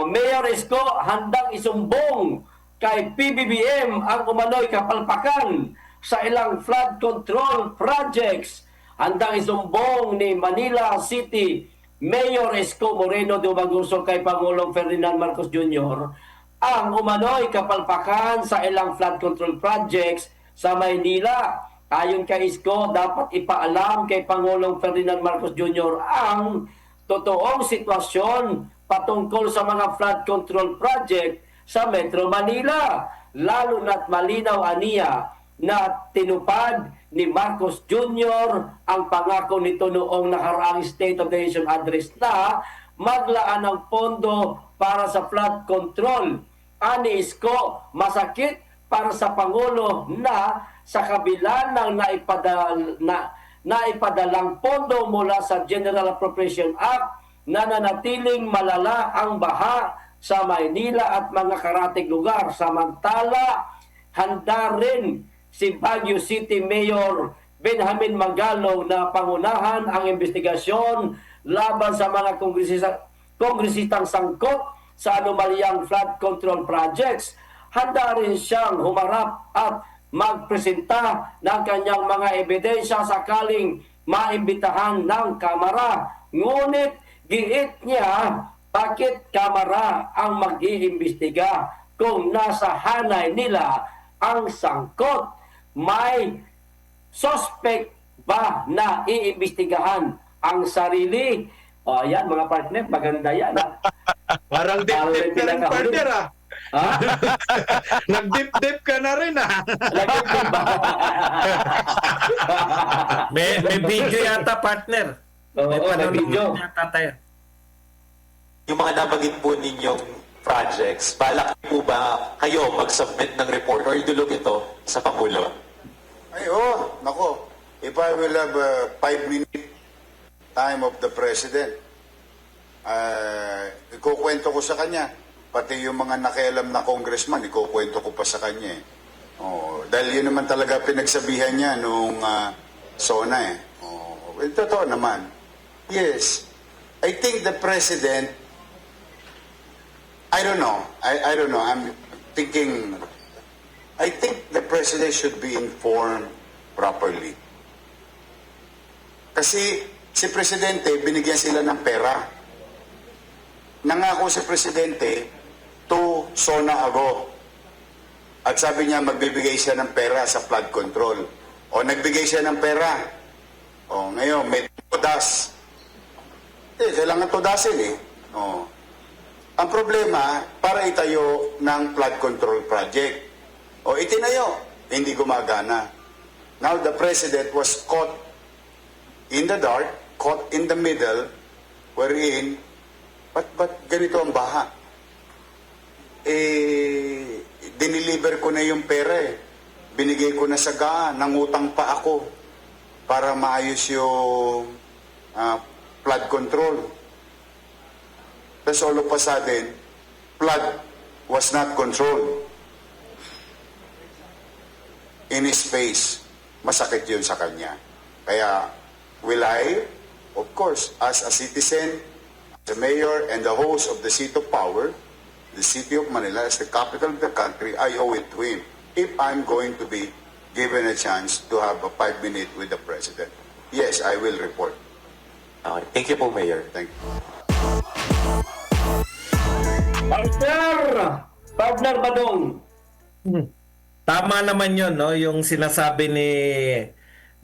Ah, Mayor Isko handang isumbong kay PBBM ang umano'y kapalpakan sa ilang flood control projects. Handang isumbong ni Manila City Mayor Isko Moreno Dumaguso kay Pangulong Ferdinand Marcos Jr. ang umano'y kapalpakan sa ilang flood control projects sa Maynila. Ayon kay Isko, dapat ipaalam kay Pangulong Ferdinand Marcos Jr. ang totoong sitwasyon patungkol sa mga flood control project sa Metro Manila. Lalo na't malinaw aniya na tinupad ni Marcos Jr. ang pangako nito noong nakaraang State of the Nation address na maglaan ng pondo para sa flood control. Ani Isko, masakit para sa Pangulo na sa kabila ng naipadal, na, naipadalang pondo mula sa General Appropriation Act nananatiling malala ang baha sa Maynila at mga karatig lugar. Samantala, handa rin si Baguio City Mayor Benjamin Magalo na pangunahan ang investigasyon laban sa mga kongresista, kongresistang sangkot sa anomalyang flood control projects. Handa rin siyang humarap at magpresenta ng kanyang mga ebidensya sakaling maimbitahan ng kamara. Ngunit giit niya bakit kamara ang mag-iimbestiga kung nasa hanay nila ang sangkot. May suspect ba na iimbestigahan ang sarili? O yan mga partner, maganda yan. ha? Parang dip-dip ka rin, partner ah. Ha? Nag-dip-dip ka na rin ah. Ko ba? May, may video yata, partner. Oo, may panonood video. yata tayo. Yung mga nabanggit po ninyong projects, balak po ba kayo mag-submit ng report or idulog ito sa Pangulo? Ay, oh, nako. If I will have a five-minute time of the President, uh, ikukwento ko sa kanya. Pati yung mga nakialam na congressman, ikukwento ko pa sa kanya eh. Oh, dahil yun naman talaga pinagsabihan niya nung ah, SONA eh. Oh, well, totoo naman. Yes. I think the President, I don't know. I, I don't know. I'm thinking I think the president should be informed properly. Kasi si presidente, binigyan sila ng pera. Nangako si presidente to Sona Ago. At sabi niya, magbibigay siya ng pera sa flood control. O nagbigay siya ng pera. O ngayon, may tudas. Eh, kailangan tudasin eh. O. Ang problema, para itayo ng flood control project. O itinayo, hindi gumagana. Now the president was caught in the dark, caught in the middle, wherein, ba't, ba't ganito ang baha? Eh, diniliver ko na yung pera eh. Binigay ko na sa gaan, nangutang pa ako para maayos yung ah, flood control. Tapos all of a sudden, flood was not controlled in his face, masakit yun sa kanya. Kaya, will I, of course, as a citizen, a mayor, and the host of the seat of power, the city of Manila as the capital of the country, I owe it to him if I'm going to be given a chance to have a five minute with the president. Yes, I will report. Okay. Thank you po, Mayor. Thank you. Partner! Partner Badong! Tama naman 'yon, no, yung sinasabi ni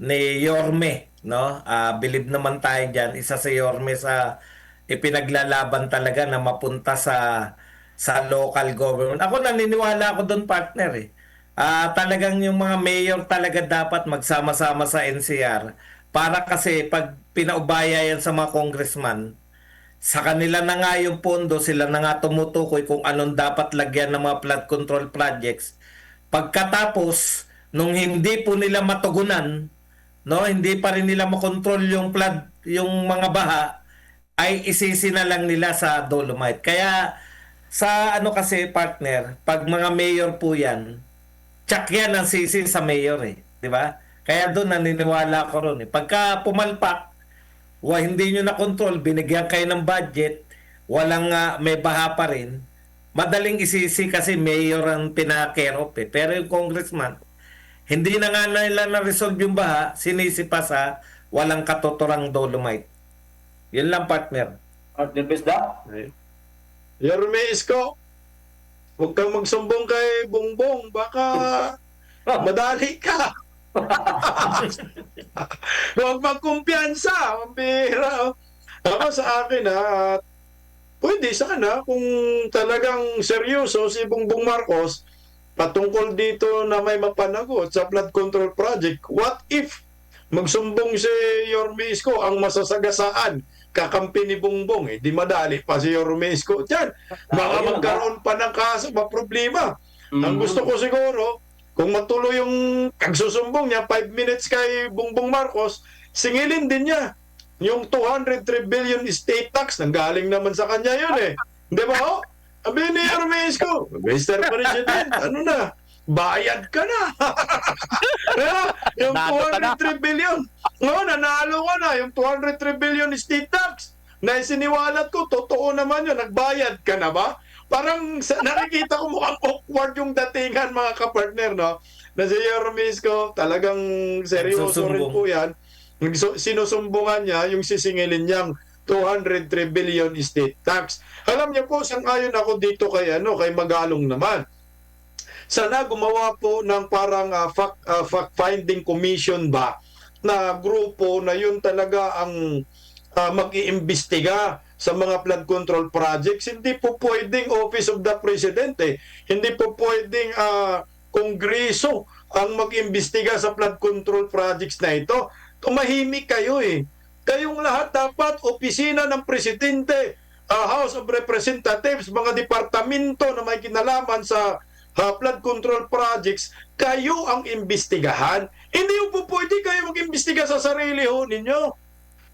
ni Yorme, no? Ah, believe naman tayo diyan, isa si Yorme sa ipinaglalaban talaga na mapunta sa sa local government. Ako naniniwala ako doon partner eh. Ah, talagang yung mga mayor talaga dapat magsama-sama sa NCR para kasi pag pinaubaya yan sa mga congressman, sa kanila na nga yung pondo, sila na nga tumutukoy kung anong dapat lagyan ng mga flood control projects. Pagkatapos, nung hindi po nila matugunan, no, hindi pa rin nila makontrol yung flood, yung mga baha, ay isisi na lang nila sa Dolomite. Kaya sa ano kasi partner, pag mga mayor po yan, tsak yan ang sisi sa mayor eh. Di ba? Kaya doon naniniwala ko ron eh. Pagka pumalpak, wa hindi nyo na control, binigyan kayo ng budget, walang ah, may baha pa rin, madaling isisi kasi mayor ang pinakerop eh. Pero yung congressman, hindi na nga nila na-resolve yung baha, sinisi pa sa walang katuturang dolomite. Yun lang partner. Partner Besda? Yorme Isko, huwag kang magsumbong kay Bongbong. Baka madali ka. Huwag magkumpiyansa. Mambira. Ako sa akin ha, at pwede sana kung talagang seryoso si Bongbong Marcos patungkol dito na may mapanagot sa flood control project. What if magsumbong si Yorme Isko ang masasagasaan kakampi ni Bongbong eh. Di madali pa si Yorme Isko dyan. Baka magkaroon pa ng kaso, ma problema. Ang Mm. gusto ko siguro, kung matuloy yung kagsusumbong niya, 5 minutes kay Bongbong Marcos, singilin din niya yung 203 billion estate tax, nanggaling naman sa kanya yun eh. Di ba ho? Sabi ni Armesco, Mr. President, ano na, bayad ka na. Kaya, yung Nanalo ka na. 203 billion, no, nanalo ka na, yung 203 billion estate tax, na isiniwalat ko, totoo naman yun, nagbayad ka na ba? Parang sa, nakikita ko mukhang awkward yung datingan mga kapartner, no? Na si Yormisco, talagang seryoso rin po yan. Nagsu- Sinusumbungan niya yung sisingilin niyang 203 billion estate tax. Alam niyo po, sang-ayon ako dito kay, ano, kay Magalong naman. Sana gumawa po ng parang ah, fact, ah, fact-finding commission ba na grupo na yun talaga ang ah, mag-iimbestiga sa mga flood control projects. Hindi po pwedeng Office of the President eh. Hindi po pwedeng ah, Kongreso ang mag-imbestiga sa flood control projects na ito. Tumahimik kayo eh. Kayong lahat dapat opisina ng Presidente, ah, House of Representatives, mga departamento na may kinalaman sa ah, flood control projects, kayo ang imbestigahan. Hindi po pwede kayo mag-imbestiga sa sarili ho ninyo.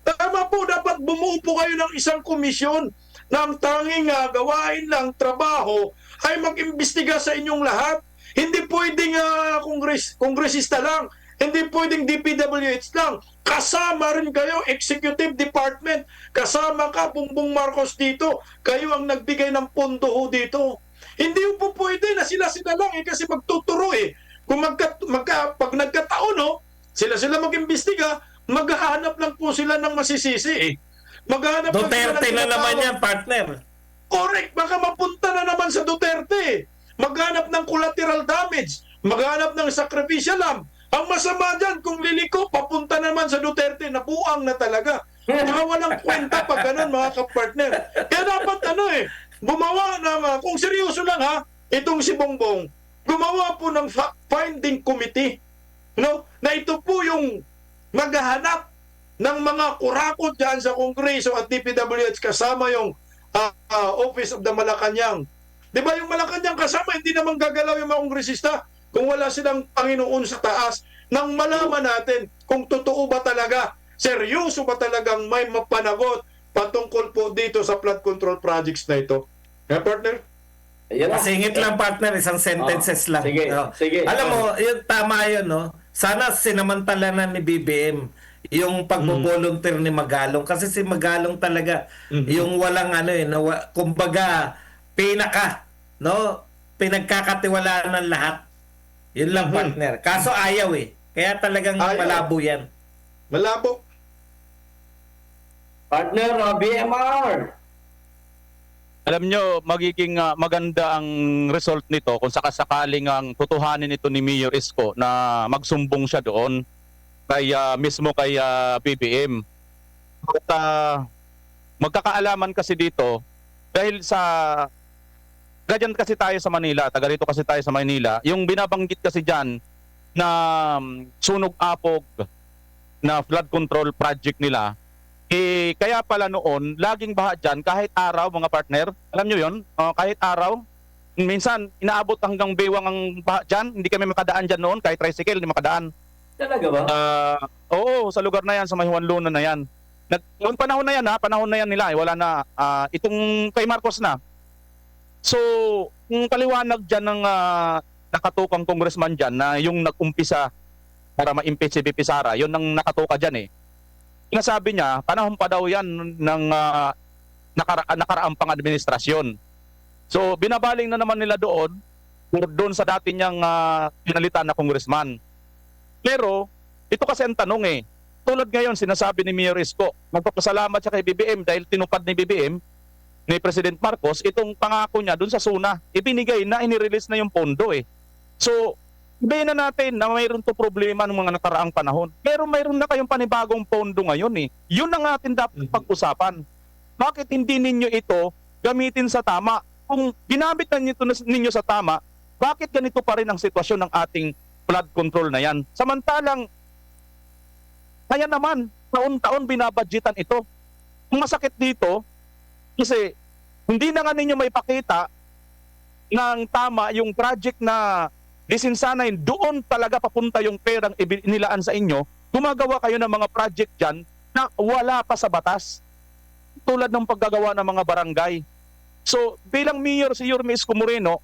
Tama po, dapat bumuo kayo ng isang komisyon na ang tanging ah, gawain lang, trabaho, ay mag-imbestiga sa inyong lahat. Hindi pwedeng uh, kongres, kongresista lang, hindi pwedeng DPWH lang. Kasama rin kayo, executive department. Kasama ka, Bongbong Marcos dito. Kayo ang nagbigay ng pondo ho dito. Hindi po pwede na sila-sila lang eh, kasi magtuturo eh. Kung magka, magka, pag nagkataon no, sila-sila mag-imbestiga, maghahanap lang po sila ng masisisi eh. Maghahanap lang sila Duterte ng na naman yan, partner. Correct, baka mapunta na naman sa Duterte. Maghanap ng collateral damage, maghanap ng sacrificial lamb. Ang masama dyan, kung liliko, papunta naman sa Duterte, nabuang na talaga. Mga walang kwenta pag ganun, mga kapartner. Kaya dapat ano eh, gumawa ng, ah, kung seryoso lang ha, itong si Bongbong, gumawa po ng fact-finding committee, no? Na ito po yung maghahanap ng mga kurakot dyan sa Kongreso at DPWH kasama yung ah, ah, Office of the Malacanang. Di ba yung Malacanang kasama, hindi naman gagalaw yung mga kongresista kung wala silang Panginoon sa taas nang malaman natin kung totoo ba talaga, seryoso ba talagang may mapanagot patungkol po dito sa flood control projects na ito. Kaya partner? Ayan na. Masingit lang partner, isang sentences Oh, lang. sige, No? sige. Alam mo, yun, tama yun, no? Sana sinamantala na ni BBM yung pagbo-volunteer ni Magalong kasi si Magalong talaga Mhm. yung walang ano eh, no, wa- kumbaga pinaka, no? Pinagkakatiwalaan ng lahat. Yun lang Mhm. partner. Kaso ayaw eh. Kaya talagang Ayaw. malabo yan. Malabo. Partner uh, BMR. Alam nyo, magiging ah, maganda ang result nito kung sakasakaling ang tutuhanin ito ni Mayor Isko na magsumbong siya doon kay ah, mismo kay ah, BBM. At ah, magkakaalaman kasi dito dahil sa ganyan kasi tayo sa Manila, taga rito kasi tayo sa Manila, yung binabanggit kasi diyan na um, sunog apog na flood control project nila eh, kaya pala noon, laging baha dyan, kahit araw, mga partner. Alam nyo yon Uh, kahit araw. Minsan, inaabot hanggang bewang ang baha dyan. Hindi kami makadaan dyan noon, kahit tricycle, hindi makadaan. Talaga ba? Ah, oo, sa lugar na yan, sa May Juan Luna na yan. Nag, noong panahon na yan, ha, panahon na yan nila, eh, wala na. Ah, itong kay Marcos na. So, yung paliwanag dyan ng ah, nakatukang congressman dyan na yung nag-umpisa para ma-impeach si BP Sara, yun ang nakatuka dyan eh. Sinasabi niya, panahon pa daw yan ng ah, nakara- nakaraang pang administrasyon. So binabaling na naman nila doon doon sa dati niyang ah, pinalitan na congressman. Pero ito kasi ang tanong eh. Tulad ngayon sinasabi ni Mayor Isko, magpapasalamat siya kay BBM dahil tinupad ni BBM ni President Marcos itong pangako niya doon sa SUNA. Ibinigay na, inirelease na yung pondo eh. So, sabihin na natin na mayroon to problema ng mga nakaraang panahon. Pero mayroon na kayong panibagong pondo ngayon eh. Yun ang atin dapat Mhm. pag-usapan. Bakit hindi ninyo ito gamitin sa tama? Kung ginamit na ninyo, ninyo sa tama, bakit ganito pa rin ang sitwasyon ng ating flood control na yan? Samantalang, kaya naman, taon-taon binabadgetan ito. Ang masakit dito, kasi hindi na nga ninyo may pakita ng tama yung project na disinsanay doon talaga papunta yung perang inilaan sa inyo, gumagawa kayo ng mga project dyan na wala pa sa batas. Tulad ng paggagawa ng mga barangay. So, bilang mayor si Yorme Isko Moreno,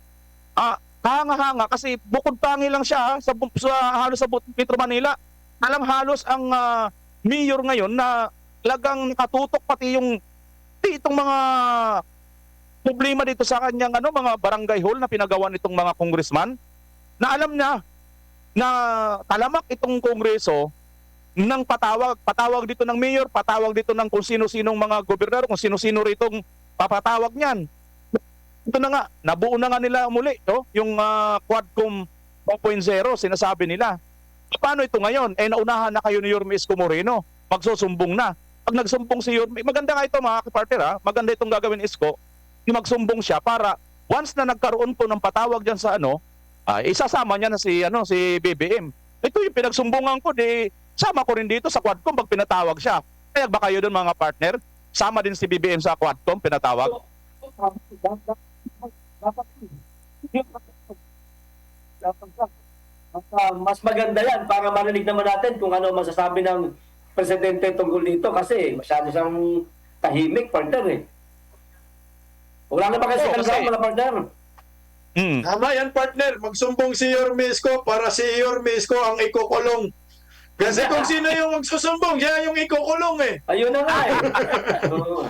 ah, hanga-hanga kasi bukod tangi lang siya ah, sa, sa halos sa Metro Manila. Alam halos ang ah, mayor ngayon na lagang nakatutok pati yung itong mga problema dito sa kanyang ano mga barangay hall na pinagawa nitong mga congressman na alam niya na talamak itong kongreso ng patawag patawag dito ng mayor patawag dito ng kung sino-sinong mga gobernador kung sino-sino ritong papatawag niyan. Ito na nga nabuo na nga nila muli no? yung ah, Quadcom 2.0 sinasabi nila. Paano ito ngayon? Eh naunahan na kayo ni Yorme Isko Moreno. Magsusumbong na. Pag nagsumbong si Yorme maganda nga ito mga kapartner ha maganda itong gagawin Isko. Yung magsumbong siya para once na nagkaroon po ng patawag diyan sa ano ah, isasama niya na si ano si BBM ito yung pinagsumbungan ko di sama ko rin dito sa Quadcom pag pinatawag siya kaya ba kayo doon mga partner sama din si BBM sa Quadcom pinatawag Mas, ah, mas maganda yan para marinig naman natin kung ano masasabi ng presidente tungkol dito kasi masyado siyang tahimik, partner eh. Wala na ba kasi oh, mga partner? Mm. Tama yan, partner. Magsumbong si Yorme Isko para si Yorme Isko ang ikukulong. Kasi kung sino yung magsusumbong, siya yung ikukulong eh. Ayun na nga eh. Oo.